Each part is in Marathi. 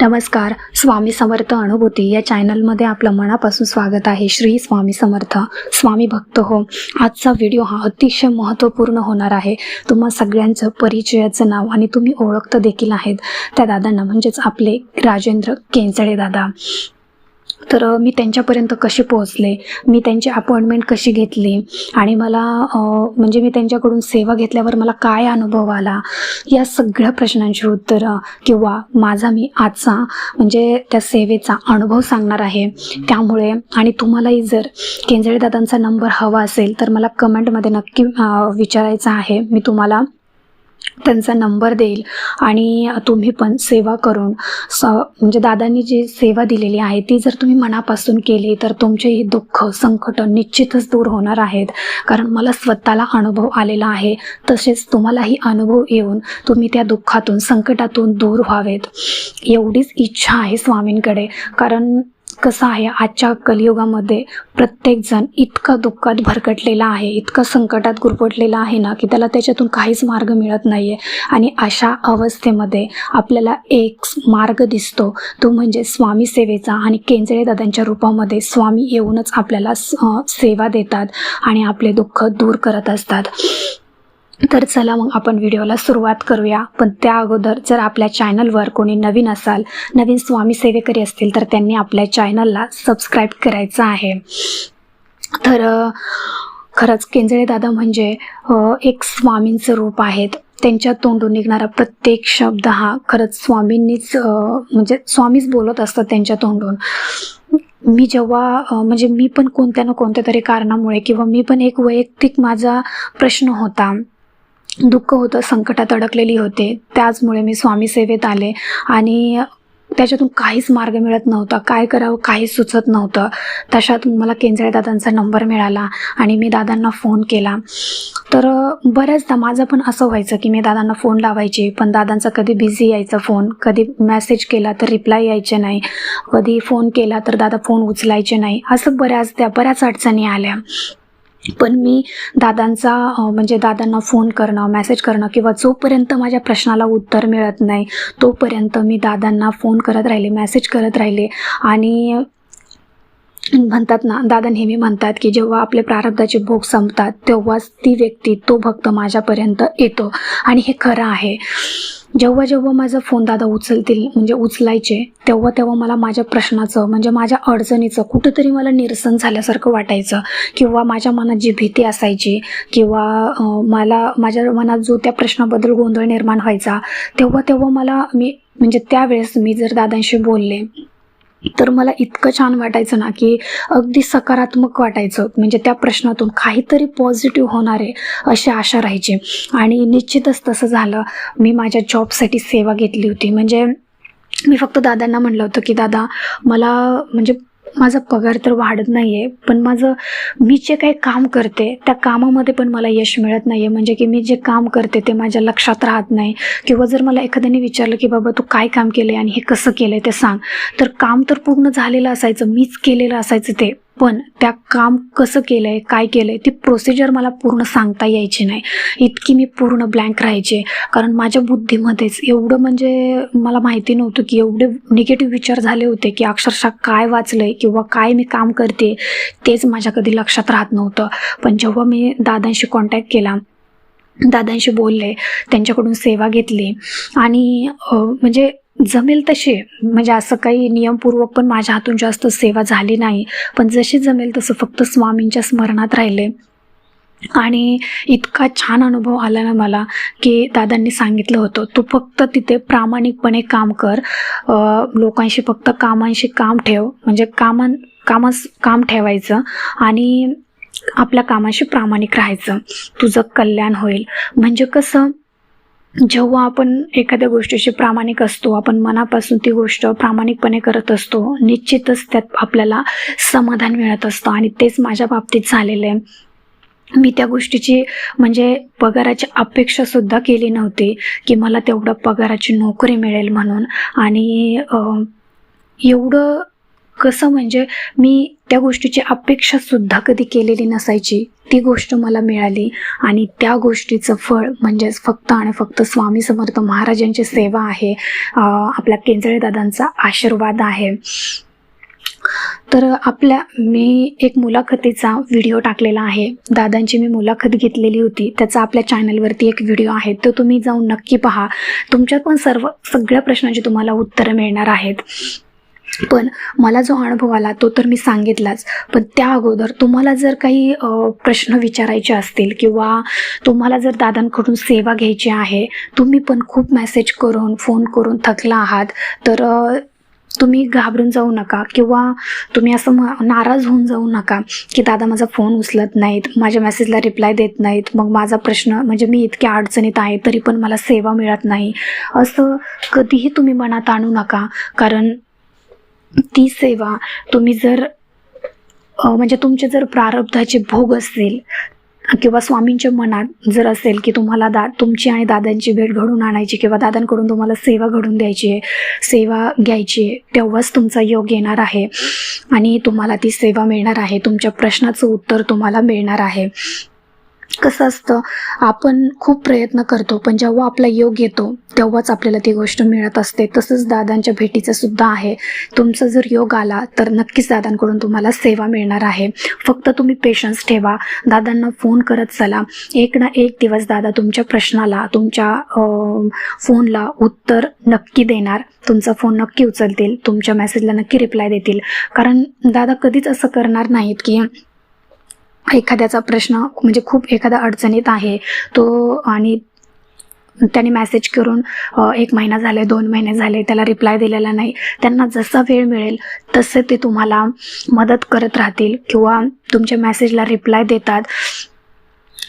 नमस्कार स्वामी समर्थ अनुभूती या चॅनलमध्ये आपलं मनापासून स्वागत आहे. श्री स्वामी समर्थ स्वामी भक्त हो. आजचा व्हिडिओ हा अतिशय महत्त्वपूर्ण होणार आहे. तुम्हा सगळ्यांचं परिचयाचं नाव आणि तुम्ही ओळखतं देखील आहेत. त्या दादांना म्हणजेच आपले राजेंद्र केंचळे दादा. तर मी त्यांच्यापर्यंत कसे पोहोचले? मी त्यांची अपॉइंटमेंट कशी घेतली? आणि मला म्हणजे मी त्यांच्याकडून सेवा घेतल्यावर मला काय अनुभव आला? या सगळ्या प्रश्नांची उत्तरं किंवा माझा मी आजचा म्हणजे त्या सेवेचा अनुभव सांगणार आहे. त्यामुळे आणि तुम्हालाही जर केंजळे दादांचा नंबर हवा असेल तर मला कमेंटमध्ये नक्की विचारायचं आहे. मी तुम्हाला त्यांचा नंबर देईल आणि तुम्ही पण सेवा करून स म्हणजे दादांनी जी सेवा दिलेली आहे ती जर तुम्ही मनापासून केली तर तुमचेही दुःख संकट निश्चितच दूर होणार आहेत. कारण मला स्वतःला अनुभव आलेला आहे. तसेच तुम्हालाही अनुभव येऊन तुम्ही त्या दुःखातून संकटातून दूर व्हावेत. एवढीच इच्छा आहे स्वामींकडे. कारण कसं आहे आजच्या कलियुगामध्ये प्रत्येकजण इतकं दुःखात भरकटलेला आहे इतकं संकटात गुरफटलेला आहे ना की त्याला त्याच्यातून काहीच मार्ग मिळत नाही आहे आणि अशा अवस्थेमध्ये आपल्याला एक मार्ग दिसतो तो म्हणजे स्वामी सेवेचा आणि केंजळे दादांच्या रूपामध्ये स्वामी येऊनच आपल्याला स- सेवा देतात आणि आपले दुःख दूर करत असतात. तर चला मग आपण व्हिडिओला सुरुवात करूया. पण त्या अगोदर जर आपल्या चॅनलवर कोणी नवीन असाल नवीन स्वामी सेवेकरी असतील तर त्यांनी आपल्या चॅनलला सबस्क्राईब करायचं आहे. तर खरंच केंजळे दादा म्हणजे एक स्वामींचं रूप आहेत. त्यांच्या तोंडून निघणारा प्रत्येक शब्द हा खरंच स्वामींनीच म्हणजे स्वामीच बोलत असतात त्यांच्या तोंडून. मी जेव्हा म्हणजे मी पण कोणत्या ना कोणत्या तरी कारणामुळे किंवा मी पण एक वैयक्तिक माझा प्रश्न होता. दुःख होतं संकटात अडकलेली होते. त्याचमुळे मी स्वामी सेवेत आले आणि त्याच्यातून काहीच मार्ग मिळत नव्हता. काय करावं काहीच सुचत नव्हतं. तशात मला केंजळे दादांचा नंबर मिळाला आणि मी दादांना फोन केला. तर बऱ्याचदा माझं पण असं व्हायचं की मी दादांना फोन लावायचे पण दादांचा कधी बिझी यायचा फोन कधी मेसेज केला तर रिप्लाय यायचे नाही कधी फोन केला तर दादा फोन उचलायचे नाही. असं बऱ्याचदा बऱ्याच अडचणी आल्या. पण मी दादांचा म्हणजे दादांना फोन करणं मेसेज करणं किंवा जोपर्यंत माझ्या प्रश्नाला उत्तर मिळत नाही तोपर्यंत मी दादांना फोन करत राहिले मेसेज करत राहिले. आणि म्हणतात ना दादा नेहमी म्हणतात की जेव्हा आपले प्रारब्धाचे भोग संपतात तेव्हाच ती व्यक्ती तो भक्त माझ्यापर्यंत येतो. आणि हे खरं आहे. जेव्हा जेव्हा माझा फोन दादा उचलतील म्हणजे उचलायचे तेव्हा तेव्हा मला माझ्या प्रश्नाचं म्हणजे माझ्या अडचणीचं कुठंतरी मला निरसन झाल्यासारखं वाटायचं. किंवा माझ्या मनात जी भीती असायची किंवा मला माझ्या मनात जो त्या प्रश्नाबद्दल गोंधळ निर्माण व्हायचा तेव्हा तेव्हा मला मी म्हणजे त्यावेळेस मी जर दादांशी बोलले तर मला इतकं छान वाटायचं ना की अगदी सकारात्मक वाटायचं. म्हणजे त्या प्रश्नातून काहीतरी पॉझिटिव्ह होणार आहे अशी आशा राहायची. आणि निश्चितच तसं झालं. मी माझ्या जॉबसाठी सेवा घेतली होती. म्हणजे मी फक्त दादांना म्हणलं होतं की दादा मला म्हणजे माझा पगार तर वाढत नाही आहे पण माझं मी जे काही काम करते त्या कामामध्ये पण मला यश मिळत नाही आहे म्हणजे की मी जे काम करते ते माझ्या लक्षात राहत नाही. किंवा जर मला एखाद्याने विचारलं की बाबा तू काय काम केलं आहे आणि हे कसं केलं आहे ते सांग. तर काम तर पूर्ण झालेलं असायचं मीच केलेलं असायचं ते. पण त्या काम कसं केलं आहे काय केलं आहे ती प्रोसिजर मला पूर्ण सांगता यायची नाही. इतकी मी पूर्ण ब्लँक राहायचे. कारण माझ्या बुद्धीमध्येच एवढं म्हणजे मला माहिती नव्हतं की एवढे निगेटिव्ह विचार झाले होते की अक्षरशः काय वाचलं आहे किंवा काय मी काम करते तेच माझ्या कधी लक्षात राहत नव्हतं. पण जेव्हा मी दादांशी कॉन्टॅक्ट केला दादांशी बोलले त्यांच्याकडून सेवा घेतली आणि म्हणजे जमेल तसे म्हणजे असं काही नियमपूर्वक पण माझ्या हातून जास्त सेवा झाली नाही. पण जशी जमेल तसं फक्त स्वामींच्या स्मरणात राहिले. आणि इतका छान अनुभव आला ना मला की दादांनी सांगितलं होतं तू फक्त तिथे प्रामाणिकपणे काम कर. लोकांशी फक्त कामांशी काम ठेव. म्हणजे कामां कामास काम ठेवायचं आणि आपल्या कामाशी प्रामाणिक राहायचं. तुझं कल्याण होईल. म्हणजे कसं जेव्हा आपण एखाद्या गोष्टीशी प्रामाणिक असतो आपण मनापासून ती गोष्ट प्रामाणिकपणे करत असतो निश्चितच त्यात आपल्याला समाधान मिळत असतं आणि तेच माझ्या बाबतीत झालेलं आहे. मी त्या गोष्टीची म्हणजे पगाराची अपेक्षासुद्धा केली नव्हती की मला तेवढं पगाराची नोकरी मिळेल म्हणून. आणि एवढं कसं म्हणजे मी त्या गोष्टीची अपेक्षा सुद्धा कधी केलेली नसायची. ती गोष्ट मला मिळाली आणि त्या गोष्टीचं फळ म्हणजेच फक्त आणि फक्त स्वामी समर्थ महाराजांची सेवा आहे आपल्या केंजळे दादांचा आशीर्वाद आहे. तर आपल्या मी एक मुलाखतीचा व्हिडिओ टाकलेला आहे. दादांची मी मुलाखत घेतलेली होती. त्याचा आपल्या चॅनलवरती एक व्हिडिओ आहे. तो तुम्ही जाऊन नक्की पहा. तुमच्या पण सर्व सगळ्या प्रश्नांची तुम्हाला उत्तरं मिळणार आहेत. पण मला जो अनुभव आला तो तर मी सांगितलाच. पण त्या अगोदर तुम्हाला जर काही प्रश्न विचारायचे असतील किंवा तुम्हाला जर दादांकडून सेवा घ्यायची आहे तुम्ही पण खूप मेसेज करून फोन करून थकला आहात तर तुम्ही घाबरून जाऊ नका किंवा तुम्ही असं म- नाराज होऊन जाऊ नका की दादा माझा फोन उचलत नाहीत माझ्या मेसेजला रिप्लाय देत नाहीत मग माझा प्रश्न म्हणजे मी इतक्या अडचणीत आहे तरी पण मला सेवा मिळत नाही. असं कधीही तुम्ही मनात आणू नका कारण ती सेवा तुम्ही जर म्हणजे तुमचे जर प्रारब्धाचे भोग असतील किंवा स्वामींच्या मनात जर असेल की तुम्हाला दा तुमची आणि दादांची भेट घडून आणायची किंवा दादांकडून तुम्हाला सेवा घडून द्यायची आहे सेवा घ्यायची आहे तेव्हाच तुमचा योग येणार आहे. आणि तुम्हाला ती सेवा मिळणार आहे. तुमच्या प्रश्नाचं उत्तर तुम्हाला मिळणार आहे. कसं असतं आपण खूप प्रयत्न करतो पण जेव्हा आपला योग येतो तेव्हाच आपल्याला ती गोष्ट मिळत असते. तसंच दादांच्या भेटीचं सुद्धा आहे. तुमचा जर योग आला तर नक्कीच दादांकडून तुम्हाला सेवा मिळणार आहे. फक्त तुम्ही पेशन्स ठेवा. दादांना फोन करत चला. एक ना एक दिवस दादा तुमच्या प्रश्नाला तुमच्या फोनला उत्तर नक्की देणार. तुमचा फोन नक्की उचलतील. तुमच्या मेसेजला नक्की रिप्लाय देतील. कारण दादा कधीच असं करणार नाहीत की एखाद्याचा प्रश्न म्हणजे खूप एखादा अडचणीत आहे तो आणि त्याने मॅसेज करून एक महिना झाले दोन महिने झाले त्याला रिप्लाय दिलेला नाही. त्यांना जसा वेळ मिळेल तसे ते तुम्हाला मदत करत राहतील किंवा तुमच्या मॅसेजला रिप्लाय देतात.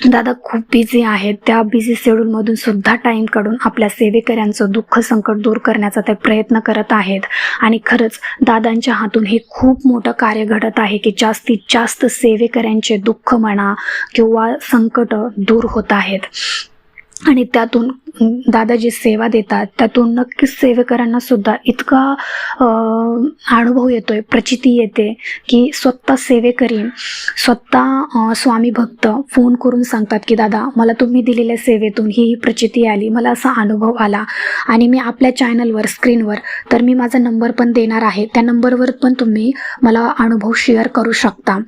दादा खूप बिझी आहेत. त्या बिझी शेड्यूलमधून सुद्धा टाईम काढून आपल्या सेवेकऱ्यांचं दुःख संकट दूर करण्याचा ते प्रयत्न करत आहेत. आणि खरंच दादांच्या हातून हे खूप मोठं कार्य घडत आहे की जास्तीत जास्त सेवेकऱ्यांचे दुःख म्हणा किंवा संकट दूर होत आहेत. आणि त्यातून दादाजी दादा जी सेवा देतात. त्यातून नक्कीच सेवेकरांना सुद्धा इतका अनुभव येतोय प्रचिती येते की स्वतः सेवेकरी स्वतः स्वामी भक्त फोन करून सांगतात की दादा मला तुम्ही दिलेल्या सेवेतून ही ही प्रचिती आली मला असा अनुभव आला आणि मी आपल्या चॅनलवर स्क्रीनवर तर मी माझा नंबर पण देणार आहे. त्या नंबरवर पण तुम्ही मला अनुभव शेअर करू शकता.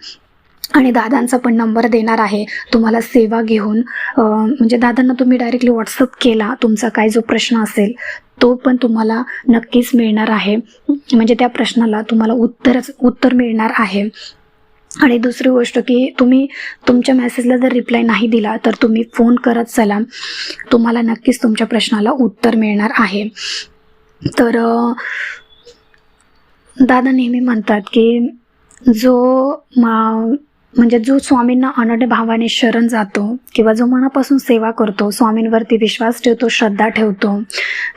आणि दादांचा पण नंबर देणार आहे. तुम्हाला सेवा घेऊन म्हणजे दादांना तुम्ही डायरेक्टली व्हॉट्सअप केला तुमचा काय जो प्रश्न असेल तो पण तुम्हाला नक्कीच मिळणार आहे. म्हणजे त्या प्रश्नाला तुम्हाला उत्तरच उत्तर मिळणार आहे. आणि दुसरी गोष्ट की तुम्ही तुमच्या मेसेजला जर रिप्लाय नाही दिला तर तुम्ही फोन करत चला. तुम्हाला नक्कीच तुमच्या प्रश्नाला उत्तर मिळणार आहे. तर दादा नेहमी म्हणतात की जो मा- म्हणजे जो स्वामींना अनन्य भावाने शरण जातो किंवा जो मनापासून सेवा करतो स्वामींवरती विश्वास ठेवतो श्रद्धा ठेवतो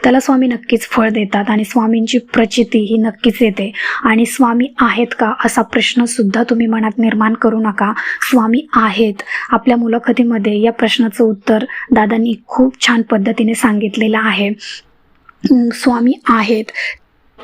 त्याला स्वामी नक्कीच फळ देतात आणि स्वामींची प्रचिती ही नक्कीच येते. आणि स्वामी आहेत का असा प्रश्नसुद्धा तुम्ही मनात निर्माण करू नका. स्वामी आहेत. आपल्या मुलाखतीमध्ये या प्रश्नाचं उत्तर दादांनी खूप छान पद्धतीने सांगितलेलं आहे. स्वामी आहेत.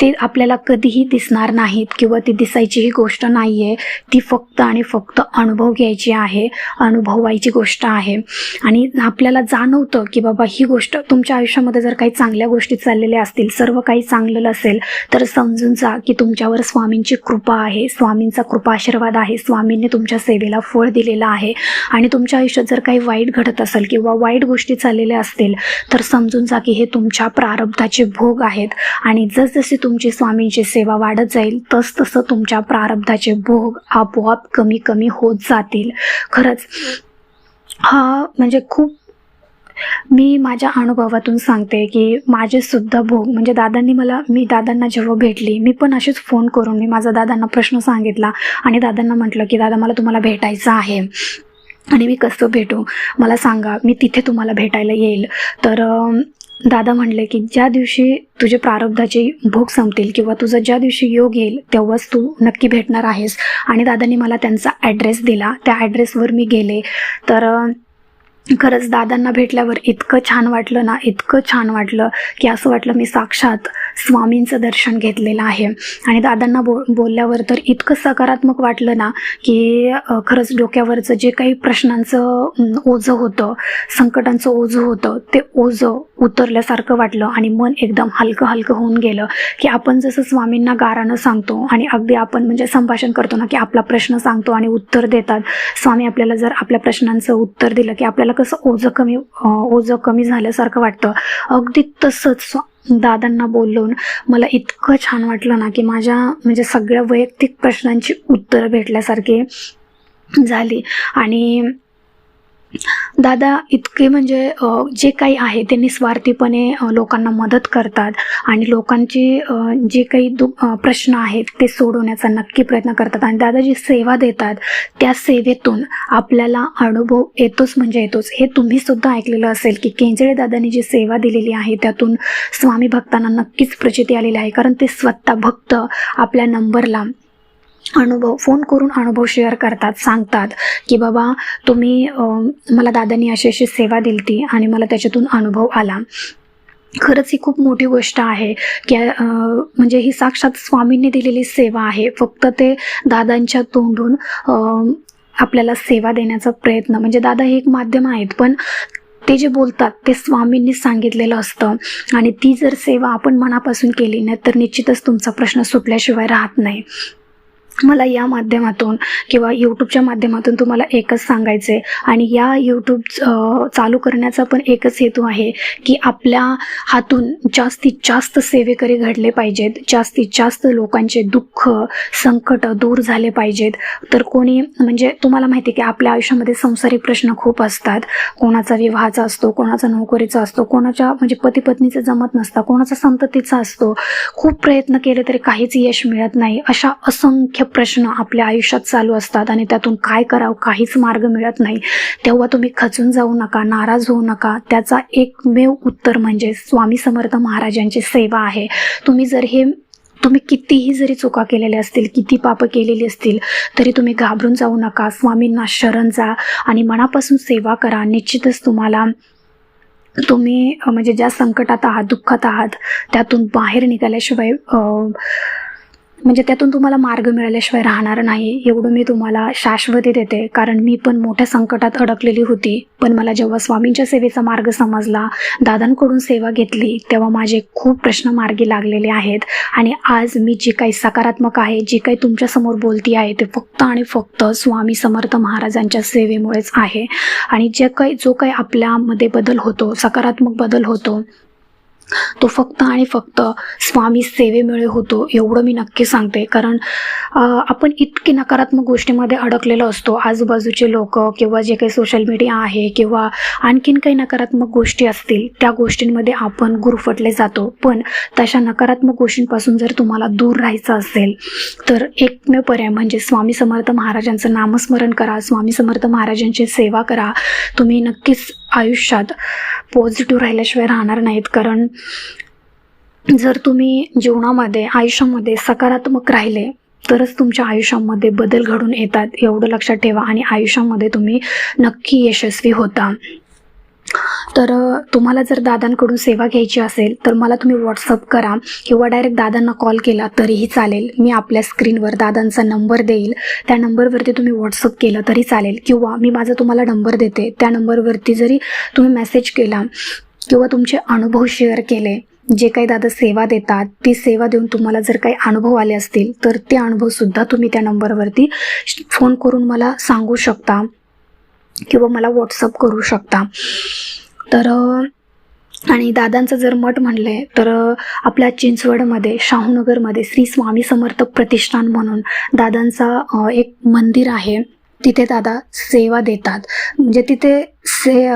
ते आपल्याला कधीही दिसणार नाहीत किंवा ती दिसायची ही गोष्ट नाही आहे ती फक्त आणि फक्त अनुभव घ्यायची आहे अनुभवायची गोष्ट आहे. आणि आपल्याला जाणवतं की बाबा ही गोष्ट तुमच्या आयुष्यामध्ये जर काही चांगल्या गोष्टी चाललेल्या असतील सर्व काही चांगलं असेल तर समजून जा की तुमच्यावर स्वामींची कृपा आहे. स्वामींचा कृपा आशीर्वाद आहे. स्वामींनी तुमच्या सेवेला फळ दिलेलं आहे. आणि तुमच्या आयुष्यात जर काही वाईट घडत असेल किंवा वाईट गोष्टी चाललेल्या असतील तर समजून जा की हे तुमच्या प्रारब्धाचे भोग आहेत. आणि जसजशी तुमची स्वामींची सेवा वाढत जाईल तस तसं तुमच्या प्रारब्धाचे भोग आपोआप कमी कमी होत जातील. खरंच हा म्हणजे खूप मी माझ्या अनुभवातून सांगते की माझे सुद्धा भोग म्हणजे दादांनी मला मी दादांना जेव्हा भेटली मी पण असेच फोन करून मी माझा दादांना प्रश्न सांगितला आणि दादांना म्हटलं की दादा मला तुम्हाला भेटायचं आहे. आणि मी कसं भेटू? मला सांगा मी तिथे तुम्हाला भेटायला येईल. तर दादा म्हणले की ज्या दिवशी तुझे प्रारब्धाचे भोग संपतील किंवा तुझं ज्या दिवशी योग येईल तेव्हाच तू नक्की भेटणार आहेस. आणि दादांनी मला त्यांचा ॲड्रेस दिला. त्या ॲड्रेसवर मी गेले. तर खरंच दादांना भेटल्यावर इतकं छान वाटलं ना इतकं छान वाटलं की असं वाटलं मी साक्षात स्वामींचं दर्शन घेतलेलं आहे. आणि दादांना बो बोलल्यावर तर इतकं सकारात्मक वाटलं ना की खरंच डोक्यावरचं जे काही प्रश्नांचं ओझं होतं संकटांचं ओझं होतं ते ओझं उतरल्यासारखं वाटलं आणि मन एकदम हलकं हलकं होऊन गेलं की आपण जसं स्वामींना गारानं सांगतो आणि अगदी आपण म्हणजे संभाषण करतो ना की आपला प्रश्न सांगतो आणि उत्तर देतात. स्वामी आपल्याला जर आपल्या प्रश्नांचं उत्तर दिलं की आपल्याला कसं ओझं कमी ओझं कमी झाल्यासारखं वाटतं. अगदी तसंच दादांना बोलून मला इतकं छान वाटलं ना की माझ्या म्हणजे सगळ्या वैयक्तिक प्रश्नांची उत्तरं भेटल्यासारखी झाली. आणि दादा इतके म्हणजे जे काही आहे ते निस्वार्थीपणे लोकांना मदत करतात आणि लोकांची जे काही दु प्रश्न आहेत ते सोडवण्याचा नक्की प्रयत्न करतात. आणि दादा जी सेवा देतात. त्या सेवेतून आपल्याला अनुभव येतोच म्हणजे येतोच. हे तुम्ही सुद्धा ऐकलेलं असेल की केंजळे दादांनी जी सेवा दिलेली आहे त्यातून स्वामी भक्तांना नक्कीच प्रचिती आलेली आहे. कारण ते स्वतः भक्त आपल्या नंबरला अनुभव फोन करून अनुभव शेअर करतात सांगतात की बाबा तुम्ही मला दादांनी अशी अशी सेवा दिली आणि मला त्याच्यातून अनुभव आला. खरंच ही खूप मोठी गोष्ट आहे की म्हणजे ही साक्षात स्वामींनी दिलेली सेवा आहे. फक्त ते दादांच्या तोंडून आपल्याला सेवा देण्याचा प्रयत्न म्हणजे दादा हे एक माध्यम आहेत पण ते जे बोलतात ते स्वामींनी सांगितलेलं असतं. आणि ती जर सेवा आपण मनापासून केली नाही तर निश्चितच तुमचा प्रश्न सुटल्याशिवाय राहत नाही. मला या माध्यमातून किंवा यूट्यूबच्या माध्यमातून तुम्हाला एकच सांगायचं आहे आणि या यूट्यूब चालू करण्याचा पण एकच हेतू आहे की आपल्या हातून जास्तीत जास्त सेवेकरी घडले पाहिजेत. जास्तीत जास्त लोकांचे दुःख संकट दूर झाले पाहिजेत. तर कोणी म्हणजे तुम्हाला माहिती आहे की आपल्या आयुष्यामध्ये संसारिक प्रश्न खूप असतात. कोणाचा विवाहाचा असतो कोणाचा नोकरीचा असतो कोणाच्या म्हणजे पती पत्नीचं जमत नसतं कोणाचा संततीचा असतो. खूप प्रयत्न केले तरी काहीच यश मिळत नाही. अशा असंख्य प्रश्न आपल्या आयुष्यात चालू असतात आणि त्यातून काय करावं काहीच मार्ग मिळत नाही. तेव्हा तुम्ही खचून जाऊ नका नाराज होऊ नका. त्याचा एकमेव उत्तर म्हणजे स्वामी समर्थ महाराजांची सेवा आहे. तुम्ही जर हे तुम्ही कितीही जरी चुका केलेल्या असतील किती पापं केलेली असतील तरी तुम्ही घाबरून जाऊ नका. स्वामींना शरण जा आणि मनापासून सेवा करा. निश्चितच तुम्हाला तुम्ही म्हणजे ज्या संकटात आहात दुःखात आहात त्यातून बाहेर निघाल्याशिवाय म्हणजे त्यातून तुम्हाला मार्ग मिळाल्याशिवाय राहणार नाही एवढं मी तुम्हाला शाश्वती देते. कारण मी पण मोठ्या संकटात अडकलेली होती. पण मला जेव्हा स्वामींच्या सेवेचा मार्ग समजला दादांकडून सेवा घेतली तेव्हा माझे खूप प्रश्न मार्गी लागलेले आहेत. आणि आज मी जी काही सकारात्मक आहे जी काही तुमच्यासमोर बोलती आहे ते फक्त आणि फक्त स्वामी समर्थ महाराजांच्या सेवेमुळेच आहे. आणि जे काही जो काही आपल्यामध्ये बदल होतो सकारात्मक बदल होतो तो फक्त आणि फक्त स्वामी सेवेमुळे होतो एवढं मी नक्की सांगते. कारण आपण इतके नकारात्मक गोष्टीमध्ये अडकलेलो असतो. आजूबाजूचे लोक किंवा जे काही सोशल मीडिया आहे किंवा आणखीन काही नकारात्मक गोष्टी असतील त्या गोष्टींमध्ये आपण गुरफटले जातो. पण तशा नकारात्मक गोष्टींपासून जर तुम्हाला दूर राहायचं असेल तर एकमेव पर्याय म्हणजे स्वामी समर्थ महाराजांचं नामस्मरण करा स्वामी समर्थ महाराजांची सेवा करा. तुम्ही नक्कीच आयुष्यात पॉझिटिव्ह राहिल्याशिवाय राहणार नाहीत. कारण जर तुम्ही जीवनामध्ये आयुष्यामध्ये सकारात्मक राहिले तरच तुमच्या आयुष्यामध्ये बदल घडून येतात. एवढं लक्षात ठेवा आणि आयुष्यामध्ये तुम्ही नक्की यशस्वी होता. तर तुम्हाला जर दादांकडून सेवा घ्यायची असेल तर मला तुम्ही व्हॉट्सअप करा किंवा डायरेक्ट दादांना कॉल केला तरीही चालेल. मी आपल्या स्क्रीनवर दादांचा नंबर देईल. त्या नंबरवरती तुम्ही व्हॉट्सअप केलं तरी चालेल. किंवा मी माझा तुम्हाला नंबर देते. त्या नंबरवरती जरी तुम्ही मेसेज केला किंवा तुमचे अनुभव शेअर केले जे काही दादा सेवा देतात ती सेवा देऊन तुम्हाला जर काही अनुभव आले असतील तर ते अनुभवसुद्धा तुम्ही त्या नंबरवरती फोन करून मला सांगू शकता. किंवा मला व्हॉट्सअप करू शकता. तर आणि दादांचं जर मठ म्हणले तर आपल्या चिंचवडमध्ये शाहूनगरमध्ये श्री स्वामी समर्थ प्रतिष्ठान म्हणून दादांचा एक मंदिर आहे. तिथे दादा सेवा देतात. म्हणजे तिथे से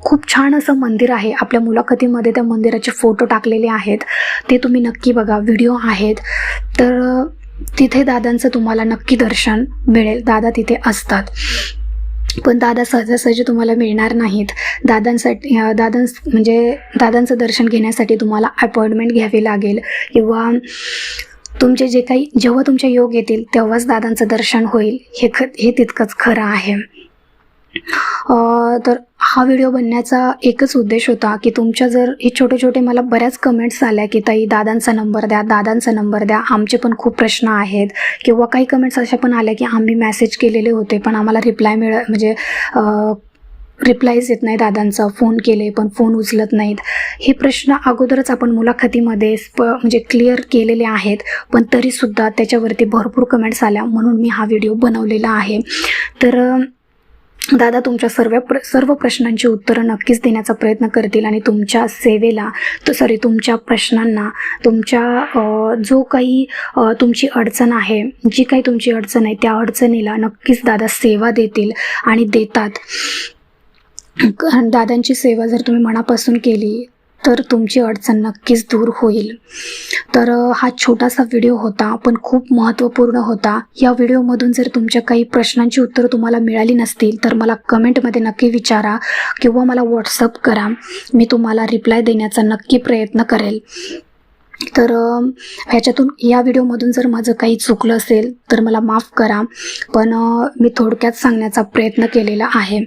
खूप छान असं मंदिर आहे. आपल्या मुलाखतीमध्ये त्या मंदिराचे फोटो टाकलेले आहेत. ते तुम्ही नक्की बघा. व्हिडिओ आहेत. तर तिथे दादांचं तुम्हाला नक्की दर्शन मिळेल. दादा तिथे असतात. पण दादा सहजासहजी तुम्हाला मिळणार नाहीत. दादांसाठी दादांस दादां म्हणजे दादांचं दर्शन घेण्यासाठी तुम्हाला अपॉइंटमेंट घ्यावी लागेल. किंवा तुमचे जे काही जेव्हा तुमचे योग येतील तेव्हाच दादांचं दर्शन होईल. हे ख हे तितकंच खरं आहे. तर हा व्हिडिओ बनण्याचा एकच उद्देश होता की तुमच्या जर हे छोटे छोटे मला बऱ्याच कमेंट्स आल्या की ताई दादांचा नंबर द्या दादांचा नंबर द्या आमचे पण खूप प्रश्न आहेत. किंवा काही कमेंट्स अशा पण आल्या की आम्ही मेसेज केलेले होते पण आम्हाला रिप्लाय मिळ म्हणजे रिप्लायज येत नाही दादांचा फोन केले पण फोन उचलत नाहीत. हे प्रश्न अगोदरच आपण मुलाखतीमध्ये स्प म्हणजे क्लिअर केलेले आहेत पण तरीसुद्धा त्याच्यावरती भरपूर कमेंट्स आल्या म्हणून मी हा व्हिडिओ बनवलेला आहे. तर दादा तुमच्या सर्व प्र सर्व प्रश्नांची उत्तरं नक्कीच देण्याचा प्रयत्न करतील आणि तुमच्या सेवेला तो सॉरी तुमच्या प्रश्नांना तुमच्या जो काही तुमची अडचण आहे जी काही तुमची अडचण आहे त्या अडचणीला नक्कीच दादा सेवा देतील आणि देतात. दादांची सेवा जर तुम्ही मनापासून केली तर तुमची अडचण नक्कीच दूर होईल. तर हा छोटासा व्हिडिओ होता पण खूप महत्त्वपूर्ण होता. या व्हिडिओमधून जर तुमच्या काही प्रश्नांची उत्तरं तुम्हाला मिळाली नसतील तर मला कमेंटमध्ये नक्की विचारा किंवा मला व्हॉट्सअप करा. मी तुम्हाला रिप्लाय देण्याचा नक्की प्रयत्न करेल. तर ह्याच्यातून या व्हिडिओमधून जर माझं काही चुकलं असेल तर मला माफ करा. पण मी थोडक्यात सांगण्याचा प्रयत्न केलेला आहे.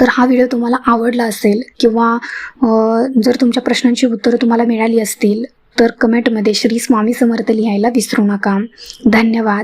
तर हा व्हिडिओ तुम्हाला आवडला असेल किंवा जर तुमच्या प्रश्नांची उत्तरं तुम्हाला मिळाली असतील तर कमेंटमध्ये श्री स्वामी समर्थ लिहायला विसरू नका. धन्यवाद.